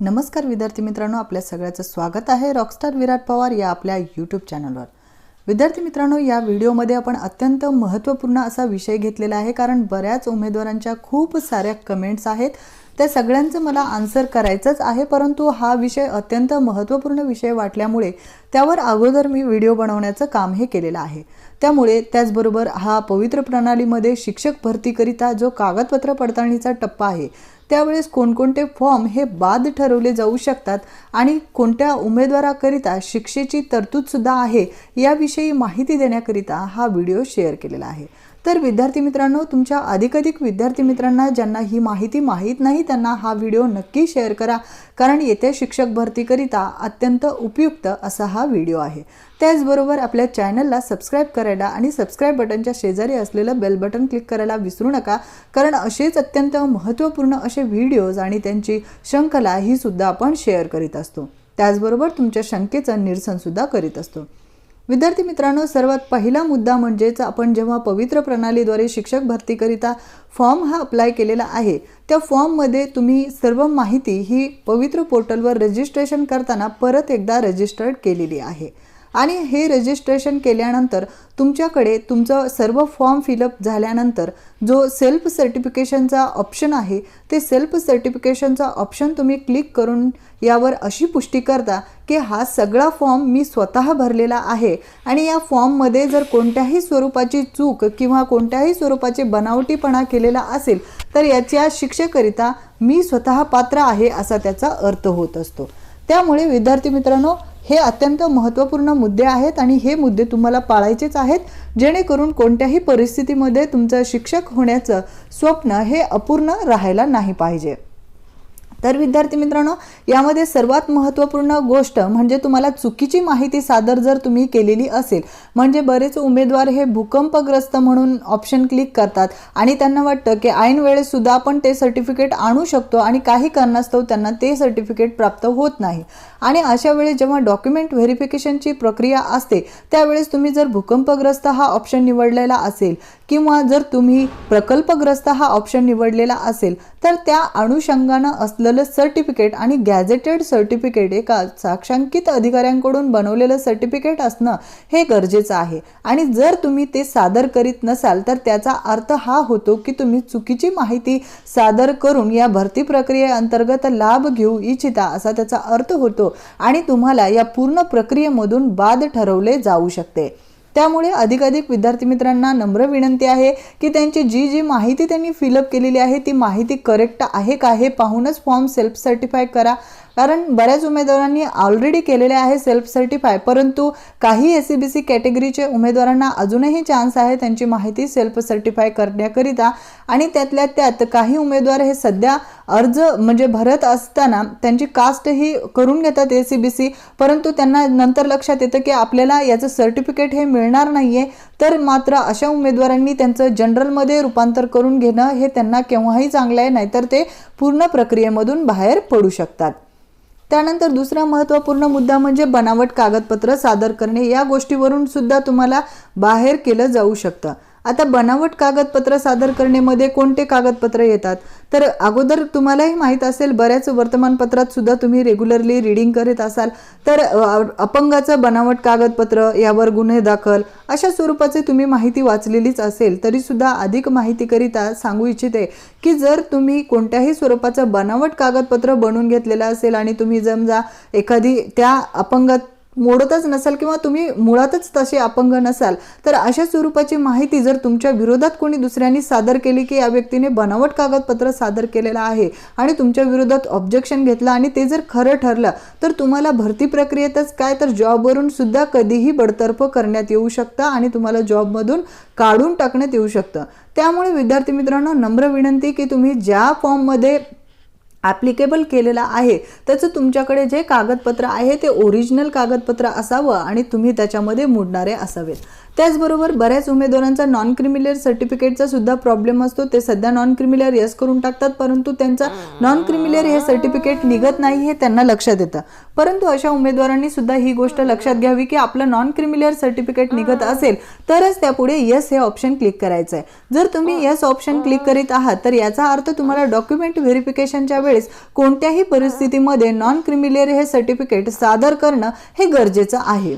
नमस्कार विद्यार्थी मित्रांनो आपल्या सगळ्याचं स्वागत आहे रॉकस्टार विराट पवार या आपल्या यूट्यूब चॅनलवर विद्यार्थी मित्रांनो या व्हिडिओमध्ये आपण अत्यंत महत्त्वपूर्ण असा विषय घेतलेला आहे कारण बऱ्याच उमेदवारांच्या खूप साऱ्या कमेंट्स आहेत. त्या सगळ्यांचं मला आन्सर करायचंच आहे परंतु हा विषय अत्यंत महत्त्वपूर्ण विषय वाटल्यामुळे त्यावर अगोदर मी व्हिडिओ बनवण्याचं काम हे केलेलं आहे. त्यामुळे त्याचबरोबर हा पवित्र प्रणालीमध्ये शिक्षक भरतीकरिता जो कागदपत्र पडताळणीचा टप्पा आहे त्यावेळेस कोणकोणते फॉर्म हे बाद ठरवले जाऊ शकतात आणि कोणत्या उमेदवाराकरिता शिक्षेची तरतूदसुद्धा आहे याविषयी माहिती देण्याकरिता हा व्हिडिओ शेअर केलेला आहे. तर विद्यार्थी मित्रांनो तुमच्या अधिकाधिक विद्यार्थी मित्रांना ज्यांना ही माहिती माहीत नाही त्यांना हा व्हिडिओ नक्की शेअर करा. कारण येत्या शिक्षक भरतीकरिता अत्यंत उपयुक्त असा हा व्हिडिओ आहे. त्याचबरोबर आपल्या चॅनलला सबस्क्राईब करायला आणि सबस्क्राईब बटनच्या शेजारी असलेलं बेल बटन क्लिक करायला विसरू नका. कारण असेच अत्यंत महत्त्वपूर्ण असे व्हिडिओज आणि त्यांची शंकला ही सुद्धा आपण शेअर करीत असतो. त्याचबरोबर तुमच्या शंकेचं निरसनसुद्धा करीत असतो. विद्यार्थी मित्रांनो सर्वात पहिला मुद्दा म्हणजेच आपण जेव्हा पवित्र प्रणालीद्वारे शिक्षक भरतीकरिता फॉर्म हा अप्लाय केलेला आहे त्या फॉर्ममध्ये तुम्ही सर्व माहिती ही पवित्र पोर्टलवर रजिस्ट्रेशन करताना परत एकदा रजिस्टर्ड केलेली आहे. आणि हे रजिस्ट्रेशन केल्यानंतर तुमच्याकडे तुमचं सर्व फॉर्म फिलअप झाल्यानंतर जो सेल्फ सर्टिफिकेशनचा ऑप्शन आहे ते सेल्फ सर्टिफिकेशनचा ऑप्शन तुम्ही क्लिक करून यावर अशी पुष्टी करता की हा सगळा फॉर्म मी स्वतः भरलेला आहे. आणि या फॉर्ममध्ये जर कोणत्याही स्वरूपाची चूक किंवा कोणत्याही स्वरूपाचे बनावटीपणा केलेला असेल तर याच्या शिक्षेकरिता मी स्वतः पात्र आहे असा त्याचा अर्थ होत असतो. त्यामुळे विद्यार्थी मित्रांनो हे अत्यंत महत्त्वपूर्ण मुद्दे आहेत आणि हे मुद्दे तुम्हाला पाळायचेच आहेत. जेणेकरून कोणत्याही परिस्थितीमध्ये तुमचं शिक्षक होण्याचं स्वप्न हे अपूर्ण राहायला नाही पाहिजे. तर विद्यार्थी मित्रांनो यामध्ये सर्वात महत्त्वपूर्ण गोष्ट म्हणजे तुम्हाला चुकीची माहिती सादर जर तुम्ही केलेली असेल म्हणजे बरेच उमेदवार हे भूकंपग्रस्त म्हणून ऑप्शन क्लिक करतात आणि त्यांना वाटतं की ऐन वेळेसुद्धा आपण ते सर्टिफिकेट आणू शकतो आणि काही कारणास्तव त्यांना ते सर्टिफिकेट प्राप्त होत नाही. आणि अशा वेळी जेव्हा डॉक्युमेंट व्हेरिफिकेशनची प्रक्रिया असते त्यावेळेस तुम्ही जर भूकंपग्रस्त हा ऑप्शन निवडलेला असेल किंवा जर तुम्ही प्रकल्पग्रस्त हा ऑप्शन निवडलेला असेल तर त्या अनुषंगानं असलेलं सर्टिफिकेट आणि गॅझेटेड सर्टिफिकेट एका साक्षांकित अधिकाऱ्यांकडून बनवलेलं सर्टिफिकेट असणं हे गरजेचं आहे. आणि जर तुम्ही ते सादर करीत नसाल तर त्याचा अर्थ हा होतो की तुम्ही चुकीची माहिती सादर करून या भरती प्रक्रियेअंतर्गत लाभ घेऊ इच्छिता असा त्याचा अर्थ होतो आणि तुम्हाला या पूर्ण प्रक्रियेमधून बाद ठरवले जाऊ शकते. त्यामुळे अधिकाधिक विद्यार्थी मित्रांना नम्र विनंती आहे की त्यांची जी जी माहिती त्यांनी फिलअप केलेली आहे ती माहिती करेक्ट आहे का हे पाहूनच फॉर्म सेल्फ सर्टिफाय करा. कारण बऱ्याच उमेदवारांनी ऑलरेडी केलेले आहे सेल्फ सर्टिफाय परंतु काही एस सी बी सी कॅटेगरीचे उमेदवारांना अजूनही चान्स आहे त्यांची माहिती सेल्फ सर्टिफाय करण्याकरिता. आणि त्यातल्या त्यात काही उमेदवार हे सध्या अर्ज म्हणजे भरत असताना त्यांची कास्ट ही करून घेतात ए सी बी सी परंतु त्यांना नंतर लक्षात येतं की आपल्याला याचं सर्टिफिकेट हे मिळणार नाही आहे तर मात्र अशा उमेदवारांनी त्यांचं जनरलमध्ये रूपांतर करून घेणं हे त्यांना केव्हाही चांगलं आहे नाहीतर ते पूर्ण प्रक्रियेमधून बाहेर पडू शकतात. त्यानंतर दुसरा महत्त्वपूर्ण मुद्दा म्हणजे बनावट कागदपत्र सादर करणे. या गोष्टीवरून सुद्धा तुम्हाला बाहेर केलं जाऊ शकतं. आता बनावट कागदपत्र सादर करण्यामध्ये कोणते कागदपत्र येतात? तर अगोदर तुम्हालाही माहीत असेल बऱ्याच वर्तमानपत्रात सुद्धा तुम्ही रेग्युलरली रिडिंग करीत असाल. तर अपंगाचं बनावट कागदपत्र यावर गुन्हे दाखल अशा स्वरूपाचे तुम्ही माहिती वाचलेलीच असेल तरीसुद्धा अधिक माहितीकरिता सांगू इच्छिते की जर तुम्ही कोणत्याही स्वरूपाचं बनावट कागदपत्र बनवून घेतलेलं असेल आणि तुम्ही समजा एखादी त्या अपंगात मोडतच नसाल किंवा तुम्ही मुळातच तसे अपंग नसाल तर अशा स्वरूपाची माहिती जर तुमच्या विरोधात कोणी दुसऱ्यांनी सादर केली की या व्यक्तीने बनावट कागदपत्र सादर केलेलं आहे आणि तुमच्या विरोधात ऑब्जेक्शन घेतलं आणि ते जर खरं ठरलं तर तुम्हाला भरती प्रक्रियेतच काय तर जॉबवरून सुद्धा कधीही बडतर्फ करण्यात येऊ शकतं आणि तुम्हाला जॉबमधून काढून टाकण्यात येऊ शकतं. त्यामुळे विद्यार्थी मित्रांनो नम्र विनंती की तुम्ही ज्या फॉर्ममध्ये ॲप्लिकेबल केलेला आहे. त्याचं तुमच्याकडे जे कागदपत्र आहे ते ओरिजिनल कागदपत्र असावं आणि तुम्ही त्याच्यामध्ये मोडणारे असावेत. त्याचबरोबर बऱ्याच उमेदवारांचा नॉन क्रिमिलेअर सर्टिफिकेटचा सुद्धा प्रॉब्लेम असतो. ते सध्या नॉन क्रिमिलेअर यस करून टाकतात परंतु त्यांचा नॉन क्रिमिलेअर हे सर्टिफिकेट निघत नाही हे त्यांना लक्षात येतं. परंतु अशा उमेदवारांनी सुद्धा ही गोष्ट लक्षात घ्यावी की आपलं नॉन क्रिमिलेअर सर्टिफिकेट निघत असेल तरच त्यापुढे यस हे ऑप्शन क्लिक करायचं आहे जर तुम्ही यस ऑप्शन क्लिक करीत आहात तर याचा अर्थ तुम्हाला डॉक्युमेंट व्हेरिफिकेशनच्या वेळेस कोणत्याही परिस्थितीमध्ये नॉन क्रिमिलेअर हे सर्टिफिकेट सादर करणं हे गरजेचं आहे.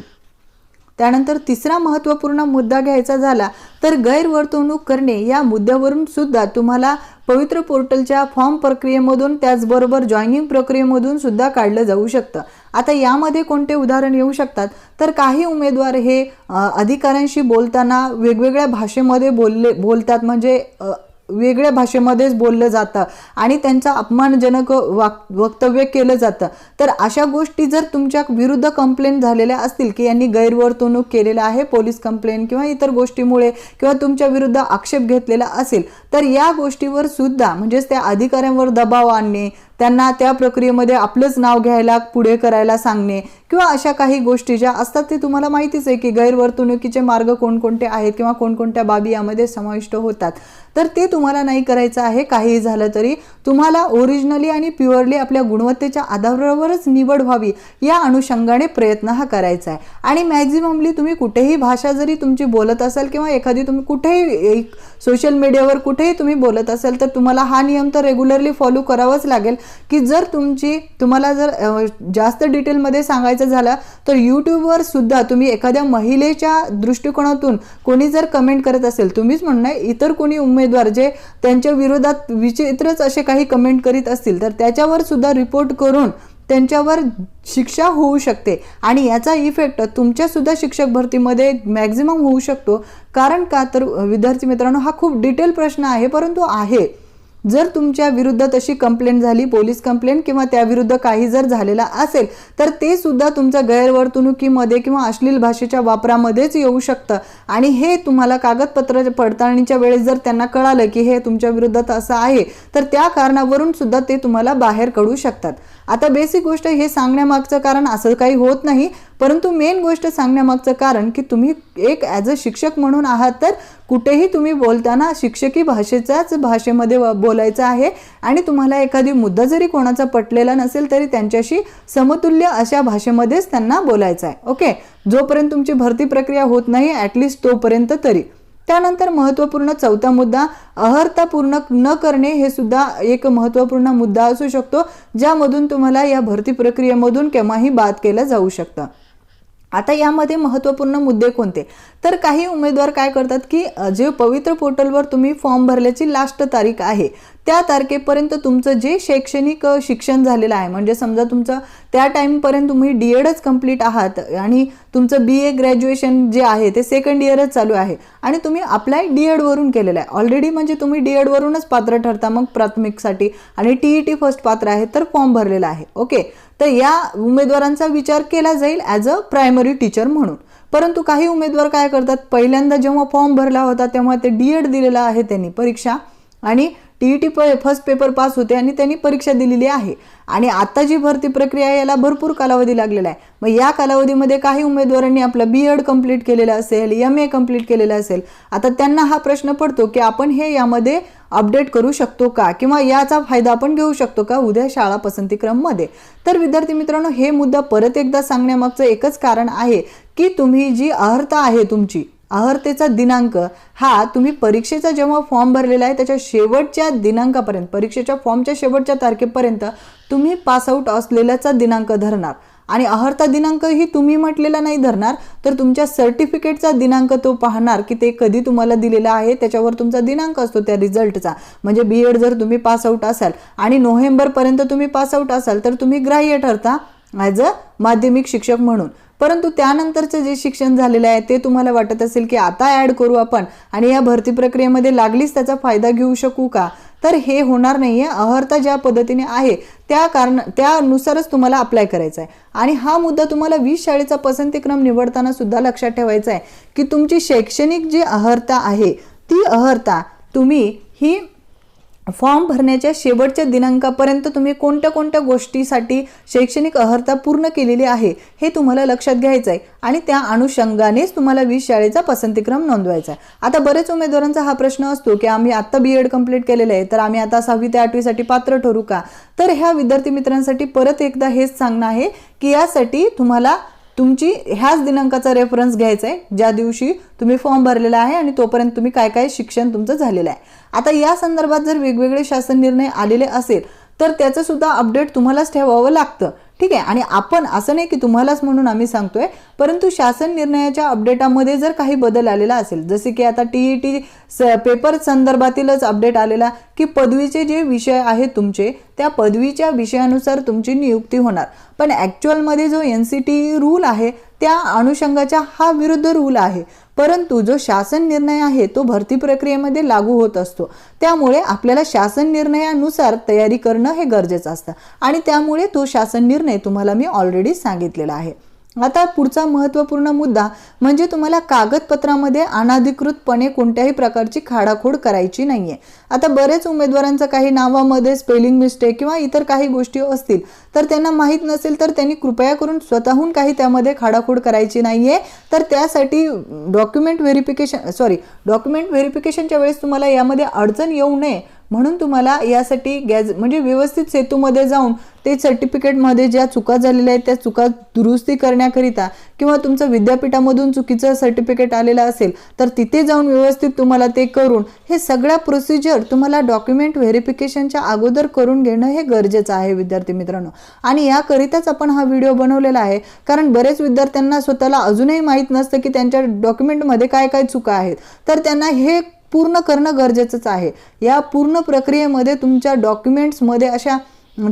त्यानंतर तिसरा महत्त्वपूर्ण मुद्दा घ्यायचा झाला तर गैरवर्तवणूक करणे या मुद्द्यावरून सुद्धा तुम्हाला पवित्र पोर्टलच्या फॉर्म प्रक्रियेमधून त्याचबरोबर जॉईनिंग प्रक्रियेमधून सुद्धा काढलं जाऊ शकतं. आता यामध्ये कोणते उदाहरण येऊ शकतात? तर काही उमेदवार हे अधिकाऱ्यांशी बोलताना वेगवेगळ्या भाषेमध्ये बोलले बोलतात. म्हणजे वेगळ्या भाषेमध्येच बोललं जातं आणि त्यांचा अपमानजनक वाक वक्तव्य केलं जातं. तर अशा गोष्टी जर तुमच्या विरुद्ध कंप्लेंट झालेल्या असतील की यांनी गैरवर्तवणूक केलेलं आहे पोलीस कंप्लेंट किंवा इतर गोष्टीमुळे किंवा तुमच्या विरुद्ध आक्षेप घेतलेला असेल तर या गोष्टीवर सुद्धा म्हणजेच त्या अधिकाऱ्यांवर दबाव आणणे त्यांना त्या प्रक्रियेमध्ये आपलंच नाव घ्यायला पुढे करायला सांगणे किंवा अशा काही गोष्टी ज्या असतात ते तुम्हाला माहितीच आहे की गैरवर्तणुकीचे मार्ग कोणकोणते आहेत किंवा कोणकोणत्या बाबी यामध्ये समाविष्ट होतात. तर ते तुम्हाला नाही करायचं आहे काहीही झालं तरी तुम्हाला ओरिजिनली आणि प्युअरली आपल्या गुणवत्तेच्या आधारावरच निवड व्हावी या अनुषंगाने प्रयत्न हा करायचा आहे. आणि मॅक्झिममली तुम्ही कुठेही भाषा जरी तुमची बोलत असाल किंवा एखादी तुम्ही कुठेही सोशल मीडियावर कुठेही तुम्ही बोलत असाल तर तुम्हाला हा नियम तर रेग्युलरली फॉलो करावाच लागेल. की जर तुमची तुम्हाला जर जास्त डिटेलमध्ये सांगायचं झालं तर यूट्यूबवर सुद्धा तुम्ही एखाद्या महिलेच्या दृष्टिकोनातून कोणी जर कमेंट करत असेल तुम्हीच म्हणणं इतर कोणी उमेदवार जे त्यांच्या विरोधात विचित्रच असे काही कमेंट करीत असतील तर त्याच्यावर सुद्धा रिपोर्ट करून त्यांच्यावर शिक्षा होऊ शकते. आणि याचा इफेक्ट तुमच्यासुद्धा शिक्षक भरतीमध्ये मॅक्झिमम होऊ शकतो. कारण का? तर विद्यार्थी मित्रांनो हा खूप डिटेल प्रश्न आहे परंतु आहे. जर तुमच्या विरुद्ध तशी कंप्लेंट झाली पोलीस कंप्लेंट किंवा त्याविरुद्ध काही जर झालेला असेल तर ते सुद्धा तुमच्या गैरवर्तणुकीमध्ये किंवा अश्लील भाषेच्या वापरामध्येच येऊ शकतं. आणि हे तुम्हाला कागदपत्र पडताळणीच्या वेळेस जर त्यांना कळालं की हे तुमच्या विरुद्धात असं आहे तर त्या कारणावरून सुद्धा ते तुम्हाला बाहेर काढू शकतात. आता बेसिक गोष्ट हे सांगण्यामागचं कारण असं काही होत नाही परंतु मेन गोष्ट सांगण्यामागचं कारण की तुम्ही एक ॲज अ शिक्षक म्हणून आहात तर कुठेही तुम्ही बोलताना शिक्षकी भाषेचाच भाषेमध्ये बोलायचं आहे आणि तुम्हाला एखादी मुद्दा जरी कोणाचा पटलेला नसेल तरी त्यांच्याशी समतुल्य अशा भाषेमध्येच त्यांना बोलायचं आहे. ओके जोपर्यंत तुमची भरती प्रक्रिया होत नाही ॲटलिस्ट तोपर्यंत तरी. त्यानंतर महत्त्वपूर्ण चौथा मुद्दा अहर्तापूर्ण न करणे हे सुद्धा एक महत्त्वपूर्ण मुद्दा असू शकतो ज्यामधून तुम्हाला या भरती प्रक्रियेमधून केव्हाही बाद केलं जाऊ शकतं. आता यामध्ये महत्त्वपूर्ण मुद्दे कोणते? तर काही उमेदवार काय करतात की जे पवित्र पोर्टलवर तुम्ही फॉर्म भरल्याची लास्ट तारीख आहे त्या तारखेपर्यंत तुमचं जे शैक्षणिक शिक्षण झालेलं आहे म्हणजे समजा तुमचं त्या टाईमपर्यंत तुम्ही डी एडच कंप्लीट आहात आणि तुमचं बी ए ग्रॅज्युएशन जे आहे ते सेकंड इयरच चालू आहे आणि तुम्ही अप्लाय डी एडवरून केलेलं आहे. ऑलरेडी म्हणजे तुम्ही डी एडवरूनच पात्र ठरता मग प्राथमिकसाठी आणि टी ई टी फर्स्ट पात्र आहे तर फॉर्म भरलेला आहे. ओके तर या उमेदवारांचा विचार केला जाईल ॲज अ प्रायमरी टीचर म्हणून. परंतु काही उमेदवार काय करतात? पहिल्यांदा जेव्हा फॉर्म भरला होता तेव्हा ते डी एड दिलेला आहे त्यांनी परीक्षा आणि टी ई टी प फर्स्ट पेपर पास होते आणि त्यांनी परीक्षा दिलेली आहे. आणि आता जी भरती प्रक्रिया आहे याला भरपूर कालावधी लागलेला आहे. मग या कालावधीमध्ये काही उमेदवारांनी आपलं बी एड कंप्लीट केलेलं असेल एम ए कंप्लीट केलेलं असेल आता त्यांना हा प्रश्न पडतो की आपण हे यामध्ये अपडेट करू शकतो का? किंवा याचा फायदा आपण घेऊ शकतो का उद्या शाळा पसंती क्रममध्ये तर विद्यार्थी मित्रांनो हे मुद्दा परत एकदा सांगण्यामागचं एकच कारण आहे की तुम्ही जी अर्हता आहे तुमची अहर्तेचा दिनांक हा तुम्ही परीक्षेचा जेव्हा फॉर्म भरलेला आहे त्याच्या शेवटच्या दिनांकापर्यंत परीक्षेच्या फॉर्मच्या शेवटच्या तारखेपर्यंत तुम्ही पासआउट असलेल्याचा दिनांक धरणार. आणि अहर्ता दिनांक ही तुम्ही म्हटलेला नाही धरणार तर तुमच्या सर्टिफिकेटचा दिनांक तो पाहणार की ते कधी तुम्हाला दिलेला आहे त्याच्यावर तुमचा दिनांक असतो त्या रिझल्टचा म्हणजे बी एड जर तुम्ही पासआउट असाल आणि नोव्हेंबरपर्यंत तुम्ही पासआउट असाल तर तुम्ही ग्राह्य ठरता ॲज अ माध्यमिक शिक्षक म्हणून. परंतु त्यानंतरचं जे शिक्षण झालेलं आहे ते तुम्हाला वाटत असेल की आता ॲड करू आपण आणि या भरती प्रक्रियेमध्ये लागलीच त्याचा फायदा घेऊ शकू का? तर हे होणार नाही आहे अहर्ता ज्या पद्धतीने आहे त्या कारण त्यानुसारच तुम्हाला अप्लाय करायचा आहे आणि हा मुद्दा तुम्हाला वीस शाळेचा पसंतीक्रम निवडताना सुद्धा लक्षात ठेवायचा आहे की तुमची शैक्षणिक जी अहर्ता आहे ती अहर्ता तुम्ही ही फॉर्म भरण्याच्या शेवटच्या दिनांकापर्यंत तुम्ही कोणत्या कोणत्या गोष्टीसाठी शैक्षणिक अर्हता पूर्ण केलेली आहे हे तुम्हाला लक्षात घ्यायचं आहे आणि त्या अनुषंगानेच तुम्हाला वीस शाळेचा पसंतीक्रम नोंदवायचा आहे आता बरेच उमेदवारांचा हा प्रश्न असतो की आम्ही आत्ता बी एड कंप्लीट केलेलं आहे तर आम्ही आता सहावी ते आठवीसाठी पात्र ठरू का? तर ह्या विद्यार्थी मित्रांसाठी परत एकदा हेच सांगणं आहे की यासाठी तुम्हाला तुमची ह्याच दिनांकाचा रेफरन्स घ्यायचा आहे ज्या दिवशी तुम्ही फॉर्म भरलेला आहे आणि तोपर्यंत तुम्ही काय काय शिक्षण तुमचं झालेलं आहे. आता या संदर्भात जर वेगवेगळे शासन निर्णय आलेले असेल तर त्याचं सुद्धा अपडेट तुम्हालाच ठेवावं लागतं. ठीक आहे? आणि आपण असं नाही की तुम्हालाच म्हणून आम्ही सांगतोय परंतु शासन निर्णयाच्या अपडेटामध्ये जर काही बदल आलेला असेल जसे की आता टी ई टी पेपर संदर्भातीलच अपडेट आलेला की पदवीचे जे विषय आहेत तुमचे त्या पदवीच्या विषयानुसार तुमची नियुक्ती होणार. पण ॲक्च्युअलमध्ये जो एन सी टी रूल आहे त्या अनुषंगाच्या हा विरुद्ध रूल आहे. परंतु जो शासन निर्णय आहे तो भरती प्रक्रियेमध्ये लागू होत असतो. त्यामुळे आपल्याला शासन निर्णयानुसार तयारी करणं हे गरजेचं असतं. आणि त्यामुळे तो शासन निर्णय तुम्हाला मी ऑलरेडी सांगितलेला आहे. आता पुढचा महत्त्वपूर्ण मुद्दा म्हणजे तुम्हाला कागदपत्रामध्ये अनाधिकृतपणे कोणत्याही प्रकारची खाडाखोड करायची नाहीये. आता बरेच उमेदवारांचं काही नावामध्ये स्पेलिंग मिस्टेक किंवा इतर काही गोष्टी असतील तर त्यांना माहीत नसेल तर त्यांनी कृपया करून स्वतःहून काही त्यामध्ये खाडाखोड करायची नाहीये. तर त्यासाठी डॉक्युमेंट व्हेरिफिकेशन सॉरी डॉक्युमेंट व्हेरिफिकेशनच्या वेळेस तुम्हाला यामध्ये अडचण येऊ नये. म्हणून तुम्हाला यासाठी गॅज म्हणजे व्यवस्थित सेतूमध्ये जाऊन ते सर्टिफिकेटमध्ये ज्या चुका झालेल्या आहेत त्या चुका दुरुस्ती करण्याकरिता किंवा तुमचं विद्यापीठामधून चुकीचं सर्टिफिकेट आलेलं असेल तर तिथे जाऊन व्यवस्थित तुम्हाला ते करून हे सगळ्या प्रोसिजर तुम्हाला डॉक्युमेंट व्हेरिफिकेशनच्या अगोदर करून घेणं हे गरजेचं आहे विद्यार्थी मित्रांनो. आणि याकरिताच आपण हा व्हिडिओ बनवलेला आहे कारण बरेच विद्यार्थ्यांना स्वतःला अजूनही माहीत नसतं की त्यांच्या डॉक्युमेंटमध्ये काय काय चुका आहेत. तर त्यांना हे पूर्ण करणं गरजेचंच आहे. या पूर्ण प्रक्रियेमध्ये तुमच्या डॉक्युमेंट्समध्ये अशा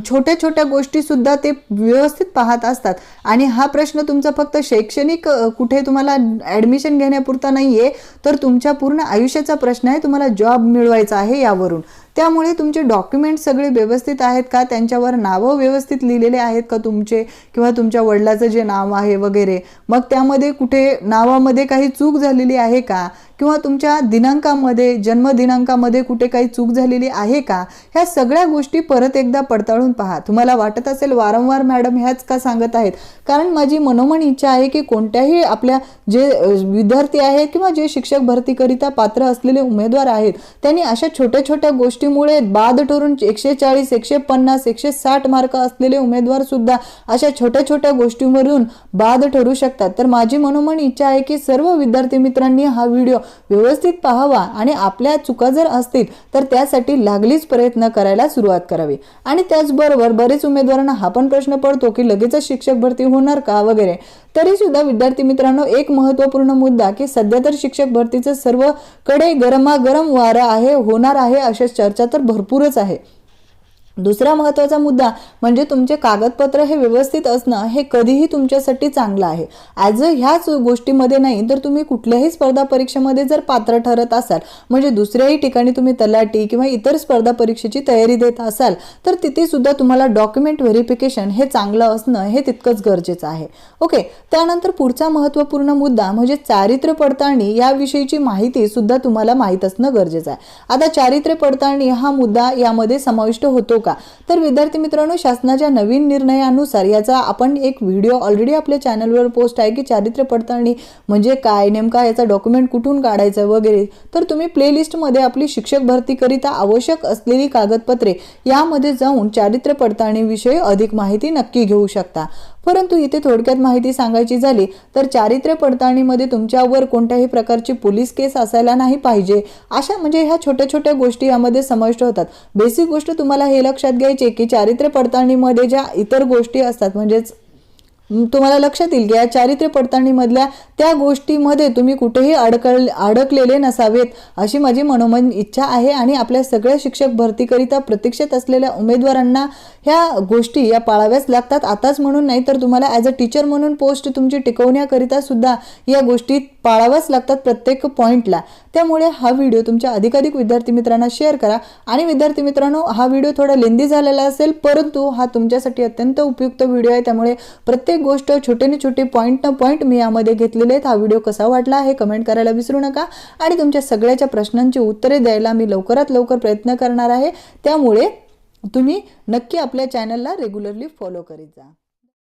छोट्या छोट्या गोष्टी सुद्धा ते व्यवस्थित पाहत असतात. आणि हा प्रश्न तुमचा फक्त शैक्षणिक कुठे तुम्हाला ॲडमिशन घेण्यापुरता नाही आहे तर तुमच्या पूर्ण आयुष्याचा प्रश्न आहे तुम्हाला जॉब मिळवायचा आहे यावरून. त्यामुळे तुमचे डॉक्युमेंट सगळे व्यवस्थित आहेत का? त्यांच्यावर नावं व्यवस्थित लिहिलेले आहेत का तुमचे? किंवा तुमच्या वडिलाचं जे नाव आहे वगैरे? मग त्यामध्ये कुठे नावामध्ये काही चूक झालेली आहे का? किंवा तुमच्या दिनांकामध्ये जन्मदिनांकामध्ये कुठे काही चूक झालेली आहे का? ह्या सगळ्या गोष्टी परत एकदा पडताळून पहा. तुम्हाला वाटत असेल वारंवार मॅडम ह्याच का सांगत आहेत? कारण माझी मनोमन इच्छा आहे की कोणत्याही आपल्या जे विद्यार्थी आहेत किंवा जे शिक्षक भरतीकरिता पात्र असलेले उमेदवार आहेत त्यांनी अशा छोट्या छोट्या गोष्टी गोष्टीमुळे बाद ठरून एकशे चाळीस एकशे पन्नास एकशे साठ मार्क असलेले उमेदवार सुद्धा अशा छोट्या छोट्या गोष्टींवरून बाद ठरू शकतात. तर माझी मनोमन इच्छा आहे की सर्व विद्यार्थी मित्रांनी हा व्हिडिओ व्यवस्थित पाहावा आणि आपल्या चुका जर असतील तर त्यासाठी लागलीच प्रयत्न करायला सुरुवात करावी. आणि त्याचबरोबर बरेच उमेदवारांना हा पण प्रश्न पडतो की लगेचच शिक्षक भरती होणार का वगैरे. तरी सुद्धा विद्यार्थी मित्रांनो एक महत्त्वपूर्ण मुद्दा की सध्या तर शिक्षक भरतीचं सर्वकडे गरमागरम वारं आहे होणार आहे अशा चर्चा तर भरपूरच आहे. दुसरा महत्त्वाचा मुद्दा म्हणजे तुमचे कागदपत्र हे व्यवस्थित असणं हे कधीही तुमच्यासाठी चांगलं आहे. ॲज अ ह्याच गोष्टीमध्ये नाही तर तुम्ही कुठल्याही स्पर्धा परीक्षेमध्ये जर पात्र ठरत असाल म्हणजे दुसऱ्याही ठिकाणी तुम्ही तलाठी किंवा इतर स्पर्धा परीक्षेची तयारी देत असाल तर तिथे सुद्धा तुम्हाला डॉक्युमेंट व्हेरिफिकेशन हे चांगलं असणं हे तितकंच गरजेचं आहे. ओके त्यानंतर पुढचा महत्त्वपूर्ण मुद्दा म्हणजे चारित्र्य पडताळणी याविषयीची माहिती सुद्धा तुम्हाला माहीत असणं गरजेचं आहे. आता चारित्र्य पडताळणी हा मुद्दा यामध्ये समाविष्ट होतो का? तर विद्यार्थी मित्रांनो शासनाच्या नवीन निर्णयानुसार याचा आपण एक व्हिडिओ ऑलरेडी आपल्या चॅनलवर पोस्ट आहे की चारित्र्य पडताळणी म्हणजे काय नेमका याचा डॉक्युमेंट कुठून काढायचं वगैरे. तर तुम्ही प्लेलिस्टमध्ये आपली शिक्षक भरतीकरिता आवश्यक असलेली कागदपत्रे यामध्ये जाऊन चारित्र्य पडताळणीविषयी अधिक माहिती नक्की घेऊ शकता. परंतु इथे थोडक्यात माहिती सांगायची झाली तर चारित्र्य पडताळणीमध्ये तुमच्यावर कोणत्याही प्रकारची पोलीस केस असायला नाही पाहिजे. अशा म्हणजे ह्या छोट्या छोट्या गोष्टी यामध्ये समाविष्ट होतात. बेसिक गोष्ट तुम्हाला हे लक्षात घ्यायची की चारित्र्य पडताळणीमध्ये ज्या इतर गोष्टी असतात म्हणजेच तुम्हाला लक्षात येईल की या चारित्र्य पडताळणीमधल्या त्या गोष्टीमध्ये तुम्ही कुठेही अडकल अडकलेले नसावेत अशी माझी मनोमन इच्छा आहे. आणि आपल्या सगळ्या शिक्षक भरतीकरिता प्रतीक्षेत असलेल्या उमेदवारांना ह्या गोष्टी या पाळाव्याच लागतात. आताच म्हणून नाही तर तुम्हाला ॲज अ टीचर म्हणून पोस्ट तुमची टिकवण्याकरिता सुद्धा या गोष्टी पाळाव्याच लागतात प्रत्येक पॉईंटला त्यामुळे हा व्हिडिओ तुमच्या अधिकाधिक विद्यार्थी मित्रांना शेअर करा. आणि विद्यार्थी मित्रांनो हा व्हिडिओ थोडा लेंदी झालेला असेल परंतु हा तुमच्यासाठी अत्यंत उपयुक्त व्हिडिओ आहे. त्यामुळे प्रत्येक प्रत्येक गोष्ट छोटे न छोटे पॉईंट न पॉईंट मी यामध्ये घेतलेले आहेत. हा व्हिडिओ कसा वाटला हे कमेंट करायला विसरू नका. आणि तुमच्या सगळ्याच्या प्रश्नांची उत्तरे द्यायला मी लवकरात लवकर प्रयत्न करणार आहे. त्यामुळे तुम्ही नक्की आपल्या चॅनलला रेग्युलरली फॉलो करीत जा.